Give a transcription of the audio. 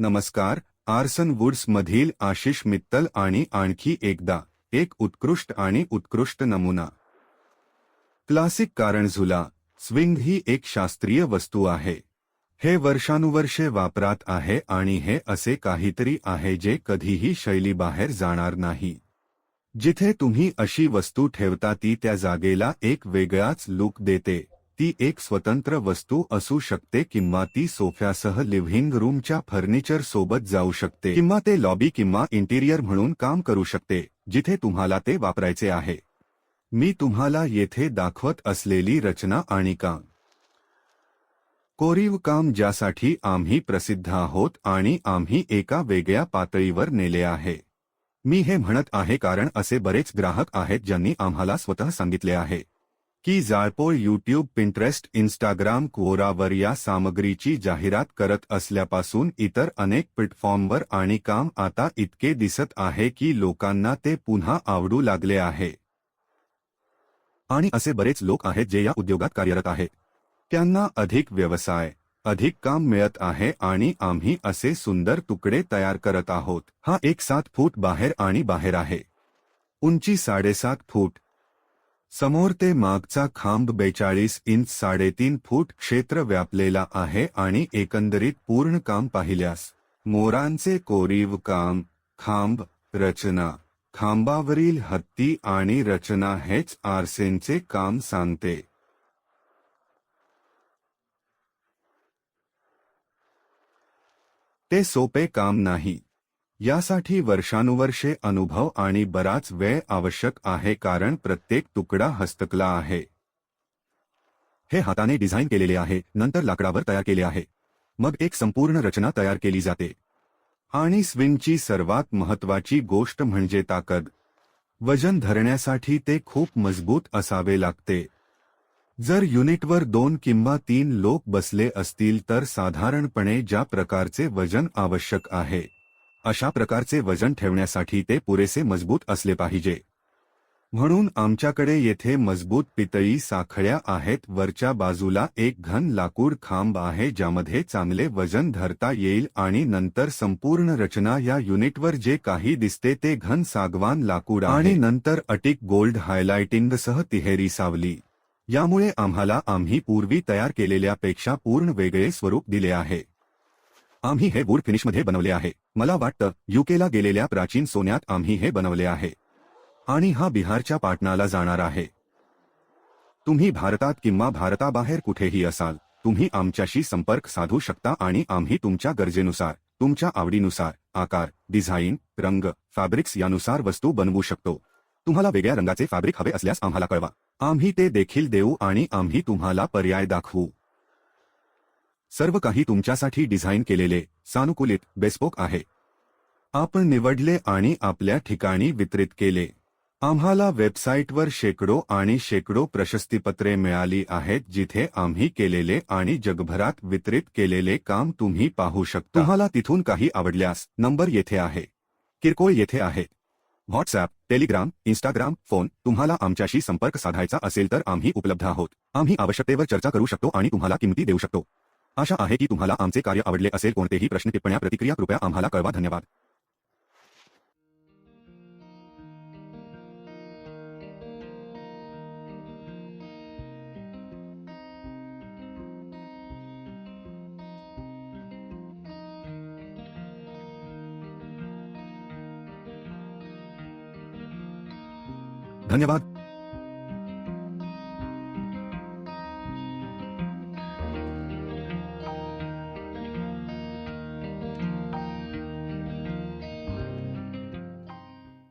नमस्कार arson woods मधील आशिष मित्तल आणि आणखी एकदा एक उत्कृष्ट आणि उत्कृष्ट नमुना. क्लासिक कारण झुला स्विंग ही एक शास्त्रीय वस्तू आहे. हे वर्षानुवर्षे वापरात आहे आणि हे असे काहीतरी आहे जे कधीही शैलीबाहेर जाणार नाही. जिथे तुम्ही अशी वस्तू ठेवता ती त्या जागेला एक वेगळाच लुक देते. ती एक स्वतंत्र वस्तू असू शकते किंवा ती सोफ्यासह लिव्हिंग रूमच्या फर्निचर सोबत जाऊ शकते किंवा ते लॉबी किंवा इंटिरियर म्हणून काम करू शकते जिथे तुम्हाला ते वापरायचे आहे. मी तुम्हाला येथे दाखवत असलेली रचना आणि काम. कोरीव काम ज्यासाठी आम्ही प्रसिद्ध आहोत आणि आम्ही एका वेगळ्या पातळीवर नेले आहे. मी हे म्हणत आहे कारण असे बरेच ग्राहक आहेत ज्यांनी आम्हाला स्वतः सांगितले आहे. की जाळपोळ यूट्यूब पिंटरेस्ट इंस्टाग्राम क्वोरावर या सामग्रीची जाहिरात करत असल्यापासून इतर अनेक प्लॅटफॉर्मवर आणि काम आता इतके दिसत आहे की लोकांना ते पुन्हा आवडू लागले आहे. आणि असे बरेच लोक आहेत जे या उद्योगात कार्यरत आहेत. त्यांना अधिक व्यवसाय अधिक काम मिळत आहे आणि आम्ही असे सुंदर तुकडे तयार करत आहोत. हा एक सात फूट बाहेर आणि बाहेर आहे. उंची साडेसात फूट समोर ते मागचा खांब बेचाळीस इंच साडेतीन फूट क्षेत्र व्यापलेला आहे आणि एकंदरीत पूर्ण काम पाहिल्यास मोरांचे कोरीव काम खांब रचना खांबावरील हत्ती आणि रचना हेच आरसेनचे काम सांगते. ते सोपे काम नाही. यासाठी वर्षानुवर्षे अनुभव आणि बराच वेळ आवश्यक आहे कारण प्रत्येक तुकडा हस्तकला आहे. हे हाताने डिझाईन केलेले आहे नंतर लाकडावर तयार केले आहे. मग एक संपूर्ण रचना तयार केली जाते. आणि स्विंगची सर्वात महत्वाची गोष्ट म्हणजे ताकद. वजन धरण्यासाठी ते खूप मजबूत असावे लागते. जर युनिटवर दोन किंवा तीन लोक बसले असतील तर साधारणपणे ज्या प्रकारचे वजन आवश्यक आहे. अशा प्रकारचे वजन ठेवण्यासाठी ते पुरेसे मजबूत असले पाहिजे. म्हणून आमच्याकडे येथे मजबूत पितळी साखळ्या आहेत वरच्या बाजूला एक घन लाकूड खांब आहे ज्यामध्ये चांगले वजन धरता येईल आणि नंतर संपूर्ण रचना या युनिटवर जे काही दिसते ते घन सागवान लाकूड आणि नंतर अटिक गोल्ड हायलायटिंगसह तिहेरी सावली. यामुळे आम्हाला आम्ही पूर्वी तयार केलेल्यापेक्षा पूर्ण वेगळे स्वरूप दिले आहे. आम्ही हे वूड फिनिशमध्ये बनवले आहे. मला वाटतं युकेला गेलेल्या प्राचीन सोन्यात आम्ही हे बनवले आहे. आणि हा बिहारच्या पाटणाला जाणार आहे. तुम्ही भारतात किंवा भारताबाहेर कुठेही असाल तुम्ही आमच्याशी संपर्क साधू शकता आणि आम्ही तुमच्या गरजेनुसार तुमच्या आवडीनुसार आकार डिझाईन रंग फॅब्रिक्स यानुसार वस्तू बनवू शकतो. तुम्हाला वेगळ्या रंगाचे फॅब्रिक हवे असल्यास आम्हाला कळवा. आम्ही ते देखील देऊ आणि आम्ही तुम्हाला पर्याय दाखवू. सर्व काही तुमच्यासाठी डिझाईन केलेले सानुकूलित बेस्पोक आहे. आपण निवडले आणि आपल्या ठिकाणी वितरित केले. आम्हाला वेबसाईटवर शेकडो आणि शेकडो प्रशस्तीपत्रे मिळाली आहेत जिथे आम्ही केलेले आणि जगभरात वितरित केलेले काम तुम्ही पाहू शकता. तुम्हाला तिथून काही आवडल्यास नंबर येथे आहे. किरकोळ येथे आहे. व्हॉट्सॲप टेलिग्राम इंस्टाग्राम फोन तुम्हाला आमच्याशी संपर्क साधायचा असेल तर आम्ही उपलब्ध आहोत. आम्ही आवश्यकतेवर चर्चा करू शकतो आणि तुम्हाला किंमती देऊ शकतो. आशा आहे की तुम्हाला आमचे कार्य आवडले असेल कोणतेही प्रश्न, टिप्पण्या, प्रतिक्रिया, कृपया आम्हाला कळवा. धन्यवाद. धन्यवाद.